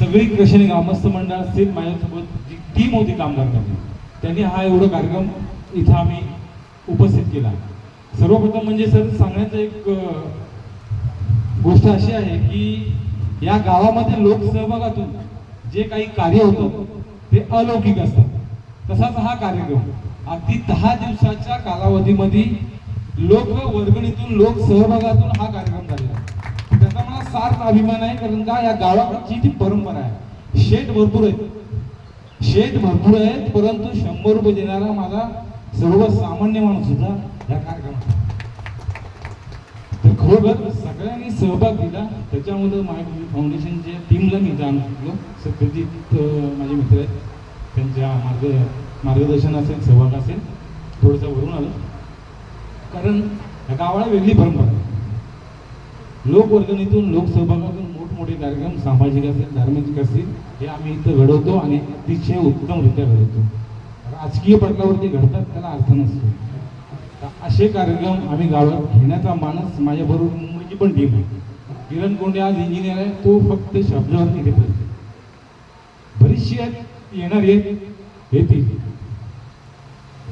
सगळी कृषी ग्रामस्थ मंडळ असतील माझ्यासोबत जी टीम होती काम करताना त्यांनी हा एवढा कार्यक्रम इथं आम्ही उपस्थित केला. सर्वप्रथम म्हणजे सर सांगण्याचं एक गोष्ट अशी आहे की या गावामध्ये लोकसहभागातून जे काही कार्य होतं ते अलौकिक असतात. तसाच हा कार्यक्रम अगदी दहा दिवसाच्या कालावधीमध्ये लोक वर्गणीतून लोक सहभागातून हा कार्यक्रम झालेला अभिमान आहे कारण का या गावाची ती परंपरा आहे. शेत भरपूर आहेत. शेत भरपूर आहेत परंतु शंभर रुपये देणारा माझा सर्वसामान्य माणूस सुद्धा या कार्यक्रमात. तर खरोखर सगळ्यांनी सहभाग दिला. त्याच्यामध्ये माय फाउंडेशनच्या टीमला मी जाणलो सत्यजित माझे मित्र आहेत. त्यांच्या मार्ग मार्गदर्शन असेल सहभाग असेल. थोडंसं वरून आलं. कारण या गावाला वेगळी परंपरा आहे. लोकवर्गणीतून लोकसहभागातून मोठमोठे कार्यक्रम सामाजिक असेल धार्मिक असतील हे आम्ही इथं घडवतो आणि अतिशय उत्तमरित्या घडवतो. राजकीय पटलावरती घडतात त्याला अर्थ नसतो. असे कार्यक्रम आम्ही गावात घेण्याचा मानस माझ्याबरोबर मुंबईची पण टीम आहे. किरण कोंडे आज इंजिनियर आहे तो फक्त शब्दावरती घेत असतो बरीचशी येणार येतील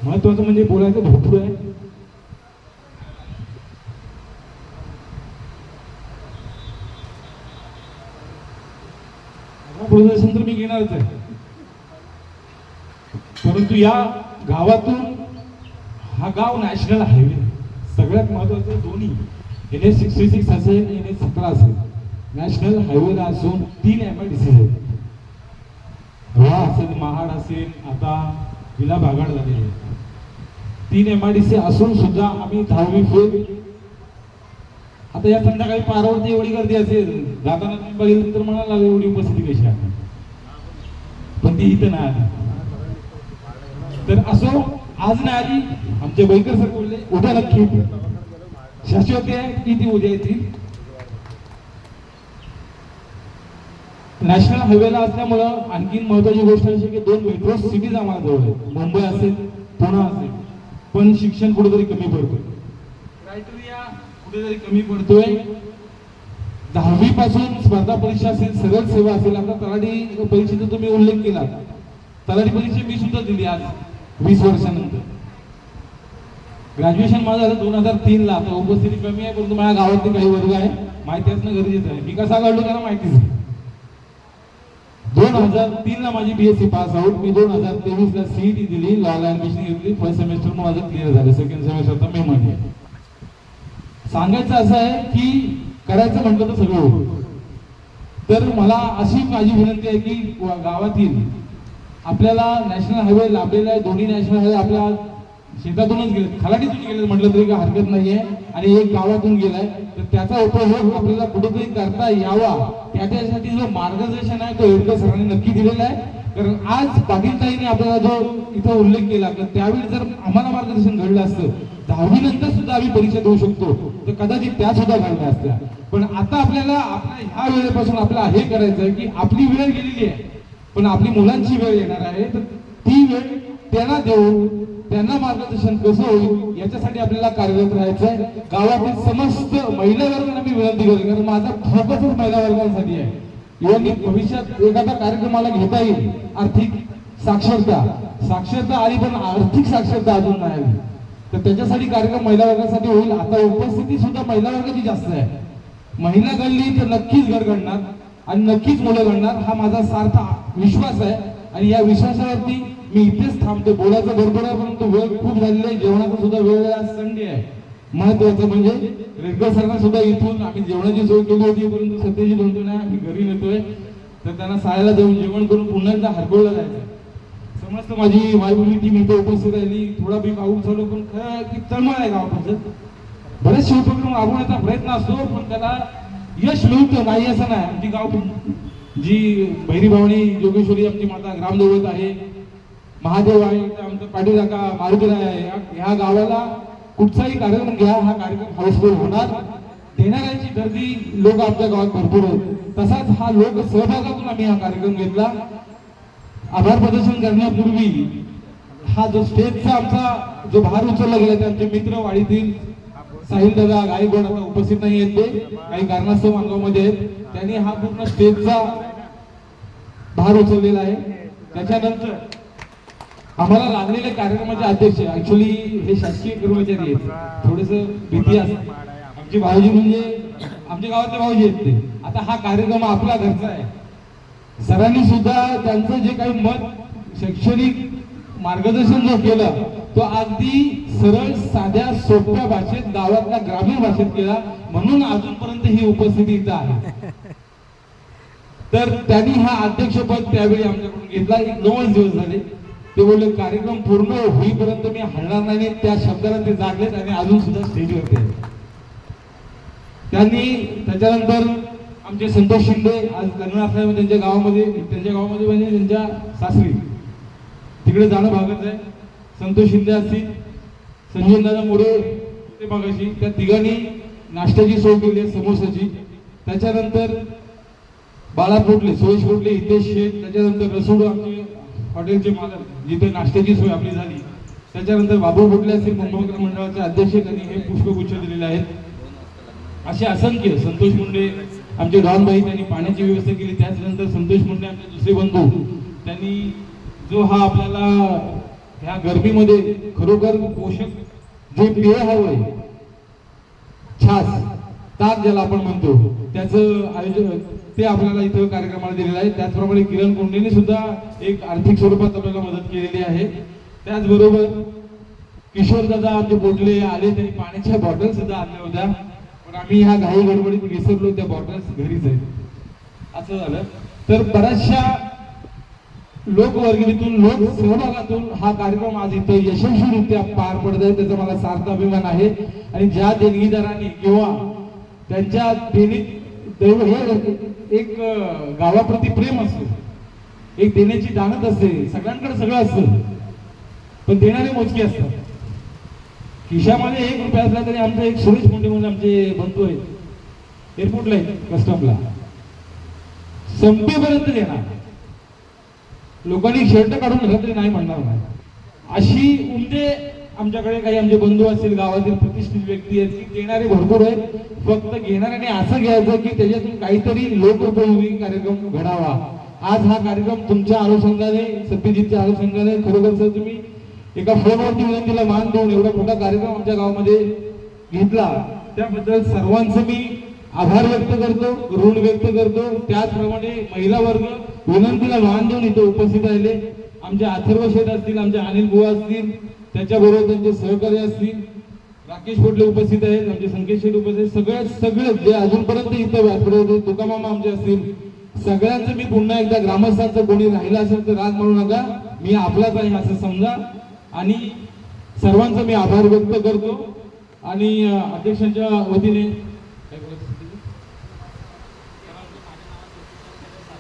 महत्वाचं म्हणजे बोलायचं भरपूर आहे. म्हणून तर मी घेणारच आहे. परंतु या गावातून हा गाव नॅशनल हायवे सगळ्यात महत्वाचं दोन्ही एन एस सिक्स्टी सिक्स असेल एन एस सतरा असेल नॅशनल हायवेला असून तीन एम आय डी सी आहेत. रोहा असेल महाड असेल आता विला भागाड झालेले आहे. तीन एम आय डी सी असून सुद्धा आम्ही दहावी फेल आता या संध्याकाळी पारावरती एवढी गर्दी असेल. जाताना तुम्ही बघितलं तर म्हणाला एवढी उपस्थिती कशी आहे? पण ती इथं नाही आली. तर असो आज नाही आली. आमचे बैकर सर बोलले उद्या नक्की येतील. शाश्वती आहे की ती उद्या येतील? नॅशनल हायवेला असल्यामुळं आणखीन महत्वाची गोष्ट अशी की दोन मेट्रो सिटीज आम्हाला जवळ आहेत. मुंबई असेल पुणे असेल. पण शिक्षण कुठेतरी कमी पडतोय. क्रायटेरिया कुठेतरी कमी पडतोय. दहावी पासून स्पर्धा परीक्षा असेल सरळ सेवा असेल आता तलाठी परीक्षेचा तुम्ही उल्लेख केला तलाठी परीक्षा मी सुद्धा दिली आज वीस वर्षानंतर. ग्रॅज्युएशन माझं झालं दोन हजार तीन ला आता उपस्थिती कमी आहे परंतु माझ्या गावातले काही वर्ग आहे माहिती असणं गरजेचं आहे. मी कसा काढलो त्याला माहितीच आहे दोन हजार तीन ला माझी बीएससी पास आउट मी दोन हजार तेवीस ला सीईटी दिली लॉ ऍडमिशन घेतली फर्स्ट सेमेस्टर माझं क्लिअर झालं सेकंड सेमेस्टर तर मे मध्ये सांगायचं असं आहे की करायचं म्हटलं तर सगळं होतं तर मला अशी माझी विनंती आहे की गावातील आपल्याला नॅशनल हायवे लाभलेला आहे. दोन्ही नॅशनल हायवे आपल्या शेतातूनच गेले खलाटीतून गेले म्हटलं तरी काही हरकत नाहीये. आणि एक गावातून गेलाय. तर त्याचा उपयोग आपल्याला कुठेतरी करता यावा. त्याच्यासाठी जो मार्गदर्शन आहे तो हेडकर सरांनी नक्की दिलेला आहे. कारण आज पाटील आपल्याला जो इथं उल्लेख केला तर त्यावेळी जर आम्हाला मार्गदर्शन घडलं असतं दहावी नंतर सुद्धा आम्ही परीक्षा देऊ शकतो. तर कदाचित त्या सुद्धा घडल्या असत्या. पण आता आपल्याला आपल्या ह्या वेळेपासून आपल्याला हे करायचं आहे की आपली वेळ गेलेली आहे. पण आपली मुलांची वेळ येणार आहे. तर ती वेळ त्यांना देऊन त्यांना मार्गदर्शन कसं होईल याच्यासाठी आपल्याला कार्यरत राहायचं आहे गावातील समस्त महिला वर्गांना मी विनंती करेन कारण माझा फोकसच महिला वर्गांसाठी आहे. इव्हन भविष्यात एखादा कार्यक्रमाला घेता येईल. आर्थिक साक्षरता. साक्षरता आली पण आर्थिक साक्षरता अजून नाही आली. तर त्याच्यासाठी कार्यक्रम महिला वर्गासाठी होईल. आता उपस्थिती सुद्धा महिला वर्गाची जास्त आहे. महिला घडली तर नक्कीच घर घडणार आणि नक्कीच मुलं घडणार हा माझा सार्थ विश्वास आहे. आणि या विश्वासावरती मी इथेच थांबतो. बोलायचं भरपूर आहे परंतु वेळ खूप झालेला आहे. जेवणाचा सुद्धा वेळ संडे आहे. महत्वाचं म्हणजे रेडकर सरांना सुद्धा इथून आम्ही जेवणाची सोय केली होती परंतु सध्याची दोन दोन आम्ही घरी नेतोय. तर त्यांना सायला जाऊन जेवण करून पुन्हा एकदा हरकोळला जायचं. समस्त माझी मायबोली टीम इथे उपस्थित राहिली. थोडा मी पाऊस झालो पण खरं की तळमळ आहे गावापासून. बरेचसे उपक्रम राबवण्याचा प्रयत्न असतो पण त्याला यश मिळतं नाही असं नाही. आमची गाव जी बहिरी भावणी जोगेश्वरी आमची माता ग्रामदैवत आहे. महादेव आहे आमचं पाटील काका मारुतीराय आहे. या- ह्या गावाला कुठचाही कार्यक्रम घ्या हा कार्यक्रम हाऊसफुल होणार. देणाऱ्यांची गर्दी लोक आमच्या गावात भरपूर आहेत. तसाच हा लोक सहभागातून आम्ही हा कार्यक्रम घेतला. आभार प्रदर्शन करण्यापूर्वी हा जो स्टेजचा आमचा जो भार उचलला गेला ते आमचे मित्र वाडीतील साहिल दादा गायकवाड आता उपस्थित नाही आहेत ते. काही कारणास्तव अंगामध्ये आहेत. त्यांनी हा पूर्ण स्टेजचा भार उचललेला आहे. त्याच्यानंतर आम्हाला लागलेले कार्यक्रमाचे अध्यक्ष ऍक्च्युली हे शासकीय कर्मचारी आहेत. थोडस भीती असते. आमचे भाऊजी म्हणजे आमच्या गावातले भाऊजी आहेत ते. आता हा कार्यक्रम आपला घरचा आहे. सरांनी सुद्धा त्यांचं जे काही मत शैक्षणिक मार्गदर्शन जो केलं तो अगदी सरळ साध्या सोप्या भाषेत गावातल्या ग्रामीण भाषेत केला. म्हणून अजूनपर्यंत ही उपस्थिती इथं आहे. तर त्यांनी हा अध्यक्षपद त्यावेळी आमच्याकडून घेतला. एक नऊच दिवस झाले. ते बोलले कार्यक्रम पूर्ण होईपर्यंत मी हलणार नाही. त्या शब्दाला ते जागलेत आणि अजून सुद्धा स्टेजवरती आहेत. त्यांनी त्याच्यानंतर आमचे संतोष शिंदे आज लग्न असल्यामुळे त्यांच्या गावामध्ये त्यांच्या गावामध्ये म्हणजे त्यांच्या सासरी. तिकडे जाणं भागत आहे. संतोष शिंदे असतील संजय दादा मोरे ते मागाशी त्या तिघांनी नाश्त्याची सोय केली आहे समोसाची. त्याच्यानंतर बाळा पोटले सुरेश पोटले हितेश शेठ त्याच्यानंतर रसोड आमचे हॉटेलचे मालक. जिथे नाश्त्याची सोय आपली झाली त्याच्यानंतर बाबू बुटले असतील मुंबईकर मंडळाचे अध्यक्ष त्यांनी हे पुष्पगुच्छ दिलेले आहेत. असे असंख्य संतोष मुंडे आमचे डॉनबाई त्यांनी पाण्याची व्यवस्था केली. त्याचनंतर संतोष मुंडे आमचे दुसरे बंधू त्यांनी जो हा आपल्याला ह्या गर्मीमध्ये खरोखर पोषक जे पेय हवंय छास ताक ज्याला आपण म्हणतो त्याचं आयोजन ते आपल्याला इथं कार्यक्रमाला दिलेलं आहे. त्याचप्रमाणे किरण कोंडेने सुद्धा एक आर्थिक स्वरूपात आपल्याला मदत केलेली आहे. त्याचबरोबर किशोर दादा आमचे बोटले आले त्यांनी पाण्याच्या बॉटल सुद्धा आणल्या होत्या. पण आम्ही ह्या घाई गडबडीत विसरलो त्या बॉटल्स घरीच आहेत. असं झालं. तर बऱ्याचशा लोकवर्गणीतून लोक सहभागातून हा कार्यक्रम आज इथं यशस्वीरित्या पार पडत आहे. त्याचा मला सार्थ अभिमान आहे. आणि ज्या देणगीदारांनी किंवा त्यांच्या देणीत दैव हे एक गावाप्रती प्रेम असतं. एक देण्याची दानत असते. सगळ्यांकडे सगळं असतं. पण देणारे मोजके असतात. खिशामध्ये एक रुपया असला तरी आमचा एक सुरेश मुंडे म्हणून आमचे बंधू आहेत. एअरपोर्टला आहेत कस्टमला संपेपर्यंत देणार. लोकांनी शर्ट काढून घातला तरी नाही म्हणणार. नाही अशी उमदे आमच्याकडे काही आमचे बंधू असतील गावातील प्रतिष्ठित व्यक्ती आहेत की देणारे भरपूर आहेत फक्त घेणाऱ्याने असं घ्यायचं की त्याच्यातून काहीतरी लोकोपयोगी कार्यक्रम घडावा. आज हा कार्यक्रम तुमच्या अनुषंगाने सत्यजितच्या अनुषंगाने खरोखर सर तुम्ही एका फोनवरती विनंतीला मान देऊन एवढा मोठा कार्यक्रम आमच्या गावामध्ये घेतला. त्याबद्दल सर्वांचं मी आभार व्यक्त करतो ऋण व्यक्त करतो. त्याचप्रमाणे महिला वर्ग विनंतीला मान देऊन इथे उपस्थित राहिले. आमचे अथर्व शेठ असतील आमचे अनिल बुवा असतील त्याच्याबरोबर त्यांचे सहकारी असतील. राकेश पोटले उपस्थित आहेत. आमचे संकेत शेठ उपस्थित सगळ्यात सगळे जे अजूनपर्यंत इथे व्यासपीठ होते तुकामामा आमचे असतील. सगळ्यांचं मी पुन्हा एकदा ग्रामस्थांचं कोणी राहिलं असेल तर राग म्हणू नका. मी आपलाच आहे असं समजा. आणि सर्वांचा मी आभार व्यक्त करतो. आणि अध्यक्षांच्या वतीने काय बोलायचं?